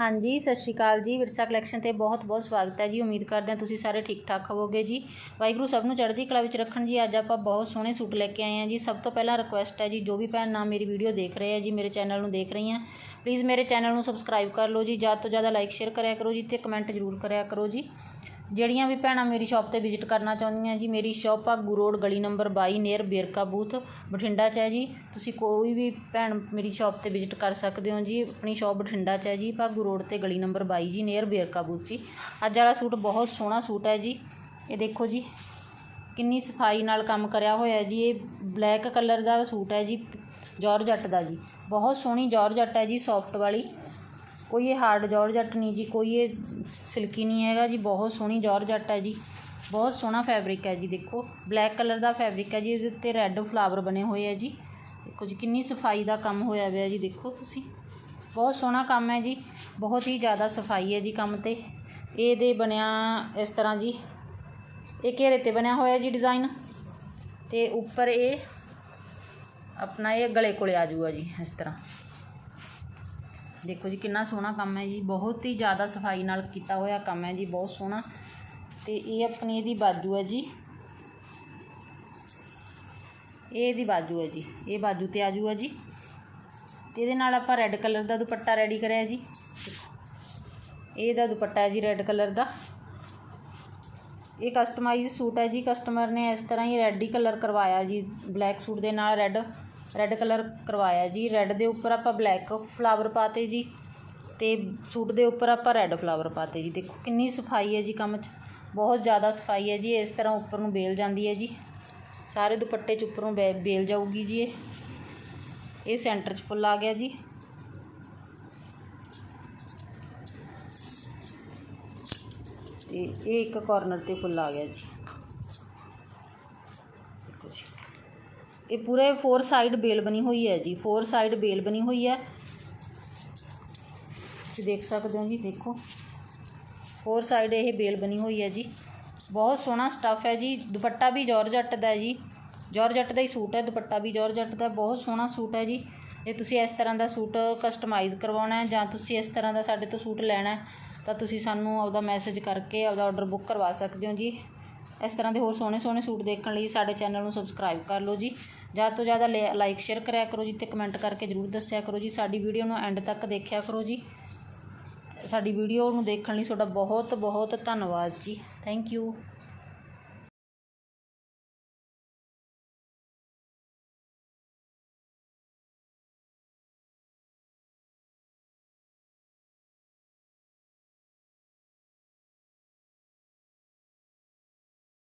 ਹਾਂਜੀ, ਸਤਿ ਸ਼੍ਰੀ ਅਕਾਲ ਜੀ। ਵਿਰਸਾ ਕਲੈਕਸ਼ਨ ਤੇ ਬਹੁਤ ਬਹੁਤ ਸਵਾਗਤ ਹੈ ਜੀ। ਉਮੀਦ ਕਰਦੇ ਹਾਂ ਤੁਸੀਂ ਸਾਰੇ ਠੀਕ ਠਾਕ ਹੋਵੋਗੇ ਜੀ। ਵਾਹਿਗੁਰੂ ਸਭ ਨੂੰ ਚੜ੍ਹਦੀ ਕਲਾ ਵਿੱਚ ਰੱਖਣ ਜੀ। ਅੱਜ ਆਪਾਂ ਬਹੁਤ ਸੋਹਣੇ ਸੂਟ ਲੈ ਕੇ ਆਏ ਹਾਂ ਜੀ। ਸਭ ਤੋਂ ਪਹਿਲਾਂ ਰਿਕੁਐਸਟ ਹੈ ਜੀ, ਜੋ ਵੀ ਭੈਣ ਨਾ ਮੇਰੀ ਵੀਡੀਓ ਦੇਖ ਰਹੇ ਆ ਜੀ, ਮੇਰੇ ਚੈਨਲ ਨੂੰ ਦੇਖ ਰਹੀ ਆ ਪਲੀਜ਼ ਮੇਰੇ ਚੈਨਲ ਨੂੰ ਸਬਸਕ੍ਰਾਈਬ ਕਰ ਲਓ ਜੀ। ਜ਼ਿਆਦਾ ਤੋਂ ਜ਼ਿਆਦਾ ਲਾਈਕ ਸ਼ੇਅਰ ਕਰਿਆ ਕਰੋ ਜੀ ਤੇ ਕਮੈਂਟ ਜ਼ਰੂਰ ਕਰਿਆ ਕਰੋ ਜੀ। ਜਿਹੜੀਆਂ ਵੀ ਭੈਣਾਂ ਮੇਰੀ ਸ਼ਾਪ ਤੇ ਵਿਜ਼ਿਟ ਕਰਨਾ ਚਾਹੁੰਦੀਆਂ ਜੀ, ਮੇਰੀ ਸ਼ਾਪ ਭਾਗੂ ਰੋਡ ਗਲੀ number 22 near Verka booth, Bathinda 'ਚ ਹੈ ਜੀ। ਤੁਸੀਂ ਕੋਈ ਵੀ ਭੈਣ ਮੇਰੀ ਸ਼ਾਪ ਤੇ ਵਿਜ਼ਿਟ ਕਰ ਸਕਦੇ ਹੋ ਜੀ, ਆਪਣੀ ਸ਼ਾਪ ਬਠਿੰਡਾ 'ਚ ਹੈ ਜੀ ਭਾਗੂ ਰੋਡ ਤੇ ਗਲੀ ਨੰਬਰ 22 ਜੀ ਨੀਅਰ ਬੇਰਕਾ ਬੂਥ ਜੀ। ਅੱਜ ਵਾਲਾ ਸੂਟ ਬਹੁਤ ਸੋਹਣਾ ਸੂਟ ਹੈ ਜੀ। ਇਹ ਦੇਖੋ ਜੀ, ਕਿੰਨੀ ਸਫ਼ਾਈ ਨਾਲ ਕੰਮ ਕਰਿਆ ਹੋਇਆ ਜੀ। ਇਹ ਬਲੈਕ ਕਲਰ ਦਾ ਸੂਟ ਹੈ ਜੀ ਜੌਰਜੱਟ ਦਾ ਜੀ। ਬਹੁਤ ਸੋਹਣੀ ਜੌਰਜੱਟ ਹੈ ਜੀ ਸੌਫਟ ਵਾਲੀ। ਕੋਈ ਇਹ ਹਾਰਡ ਜੌਰਜੱਟ ਨਹੀਂ ਜੀ, ਕੋਈ ਇਹ ਸਿਲਕੀ ਨਹੀਂ ਹੈਗਾ ਜੀ, ਬਹੁਤ ਸੋਹਣੀ ਜੌਰਜੱਟ ਹੈ ਜੀ, ਬਹੁਤ ਸੋਹਣਾ ਫੈਬਰਿਕ ਹੈ ਜੀ, ਦੇਖੋ ਬਲੈਕ ਕਲਰ ਦਾ ਫੈਬਰਿਕ ਹੈ ਜੀ, ਇਹਦੇ ਉੱਤੇ ਰੈੱਡ ਫਲਾਵਰ ਬਣੇ ਹੋਏ ਹੈ ਜੀ, ਦੇਖੋ ਜੀ, ਕਿੰਨੀ ਸਫ਼ਾਈ ਦਾ ਕੰਮ ਹੋਇਆ ਹੋਇਆ ਜੀ, ਦੇਖੋ ਤੁਸੀਂ, ਬਹੁਤ ਸੋਹਣਾ ਕੰਮ ਹੈ ਜੀ, ਬਹੁਤ ਹੀ ਜ਼ਿਆਦਾ ਸਫ਼ਾਈ ਹੈ ਜੀ ਕੰਮ ਤੇ, ਇਹਦੇ ਬਣਿਆ ਇਸ ਤਰ੍ਹਾਂ ਜੀ, ਇਹ ਘੇਰੇ ਤੇ ਬਣਿਆ ਹੋਇਆ ਜੀ ਡਿਜ਼ਾਈਨ ਤੇ ਉੱਪਰ ਇਹ ਆਪਣਾ ਇਹ ਗਲੇ ਕੋਲੇ ਆ ਜਾਊਗਾ ਜੀ, ਇਸ ਤਰ੍ਹਾਂ। ਦੇਖੋ ਜੀ, ਕਿੰਨਾ ਸੋਹਣਾ ਕੰਮ ਹੈ ਜੀ। ਬਹੁਤ ਹੀ ਜ਼ਿਆਦਾ ਸਫ਼ਾਈ ਨਾਲ ਕੀਤਾ ਹੋਇਆ ਕੰਮ ਹੈ ਜੀ, ਬਹੁਤ ਸੋਹਣਾ। ਤੇ ਇਹ ਆਪਣੀ ਇਹਦੀ ਬਾਜੂ ਹੈ ਜੀ। ਇਹ ਇਹਦੀ ਬਾਜੂ ਹੈ ਜੀ, ਇਹ ਬਾਜੂ ਤੇ ਆ ਜਾਊਗਾ ਜੀ। ਤੇ ਇਹਦੇ ਨਾਲ ਆਪਾਂ ਰੈੱਡ ਕਲਰ ਦਾ ਦੁਪੱਟਾ ਰੈਡੀ ਕਰਿਆ ਜੀ। ਇਹ ਦਾ ਦੁਪੱਟਾ ਹੈ ਜੀ ਰੈੱਡ ਕਲਰ ਦਾ। ਇਹ ਕਸਟਮਾਈਜ਼ ਸੂਟ ਹੈ ਜੀ ਕਸਟਮਰ ਨੇ ਇਸ ਤਰ੍ਹਾਂ ਹੀ ਰੈੱਡ ਹੀ ਕਲਰ ਕਰਵਾਇਆ ਜੀ ਬਲੈਕ ਸੂਟ ਦੇ ਨਾਲ ਰੈੱਡ ਰੈੱਡ ਕਲਰ ਕਰਵਾਇਆ ਜੀ। ਰੈੱਡ ਦੇ ਉੱਪਰ ਆਪਾਂ ਬਲੈਕ ਫਲਾਵਰ ਪਾਤੇ ਜੀ ਤੇ ਸੂਟ ਦੇ ਉੱਪਰ ਆਪਾਂ ਰੈੱਡ ਫਲਾਵਰ ਪਾਤੇ ਜੀ। ਦੇਖੋ ਕਿੰਨੀ ਸਫ਼ਾਈ ਹੈ ਜੀ ਕੰਮ 'ਚ। ਬਹੁਤ ਜ਼ਿਆਦਾ ਸਫ਼ਾਈ ਹੈ ਜੀ। ਇਸ ਤਰ੍ਹਾਂ ਉੱਪਰ ਨੂੰ ਬੇਲ ਜਾਂਦੀ ਹੈ ਜੀ। ਸਾਰੇ ਦੁਪੱਟੇ 'ਚ ਉੱਪਰੋਂ ਬੇ ਬੇਲ ਜਾਊਗੀ ਜੀ ਇਹ। ਇਹ ਸੈਂਟਰ 'ਚ ਫੁੱਲ ਆ ਗਿਆ ਜੀ। ਤੇ ਇਹ ਇੱਕ ਕਾਰਨਰ ਤੇ ਫੁੱਲ ਆ ਗਿਆ ਜੀ ਦੇਖੋ ਜੀ ਇਹ ਪੂਰੇ ਫੋਰ ਸਾਈਡ ਬੇਲ ਬਣੀ ਹੋਈ ਹੈ ਜੀ ਫੋਰ ਸਾਈਡ ਬੇਲ ਬਣੀ ਹੋਈ ਹੈ। ਤੁਸੀਂ ਦੇਖ ਸਕਦੇ ਹੋ ਜੀ, ਦੇਖੋ। ਫੋਰ ਸਾਈਡ ਇਹ ਬੇਲ ਬਣੀ ਹੋਈ ਹੈ ਜੀ। ਬਹੁਤ ਸੋਹਣਾ ਸਟੱਫ ਹੈ ਜੀ, ਦੁਪੱਟਾ ਵੀ ਜੌਰਜੱਟ ਦਾ ਹੈ ਜੀ। ਜੌਰਜੱਟ ਦਾ ਹੀ ਸੂਟ ਹੈ, ਦੁਪੱਟਾ ਵੀ ਜੌਰਜੱਟ ਦਾ, ਬਹੁਤ ਸੋਹਣਾ ਸੂਟ ਹੈ ਜੀ। ਜੇ ਤੁਸੀਂ ਇਸ ਤਰ੍ਹਾਂ ਦਾ ਸੂਟ ਕਸਟਮਾਈਜ਼ ਕਰਵਾਉਣਾ ਹੈ ਜਾਂ ਤੁਸੀਂ ਇਸ ਤਰ੍ਹਾਂ ਦਾ ਸਾਡੇ ਤੋਂ ਸੂਟ ਲੈਣਾ ਹੈ, ਤਾਂ ਤੁਸੀਂ ਸਾਨੂੰ ਆਪਦਾ ਮੈਸੇਜ ਕਰਕੇ ਆਪਦਾ ਆਰਡਰ ਬੁੱਕ ਕਰਵਾ ਸਕਦੇ ਹੋ ਜੀ। ਇਸ ਤਰ੍ਹਾਂ ਦੇ ਹੋਰ ਸੋਹਣੇ ਸੋਹਣੇ ਸੂਟ ਦੇਖਣ ਲਈ ਸਾਡੇ ਚੈਨਲ ਨੂੰ ਸਬਸਕ੍ਰਾਈਬ ਕਰ ਲਓ ਜੀ। ਜ਼ਿਆਦਾ ਤੋਂ ਜ਼ਿਆਦਾ ਲਾਈਕ ਸ਼ੇਅਰ ਕਰਿਆ ਕਰੋ ਜੀ ਤੇ ਕਮੈਂਟ ਕਰਕੇ ਜ਼ਰੂਰ ਦੱਸਿਆ ਕਰੋ ਜੀ। ਸਾਡੀ ਵੀਡੀਓ ਨੂੰ ਐਂਡ ਤੱਕ ਦੇਖਿਆ ਕਰੋ ਜੀ। ਸਾਡੀ ਵੀਡੀਓ ਨੂੰ ਦੇਖਣ ਲਈ ਤੁਹਾਡਾ ਬਹੁਤ ਬਹੁਤ ਧੰਨਵਾਦ ਜੀ। Thank you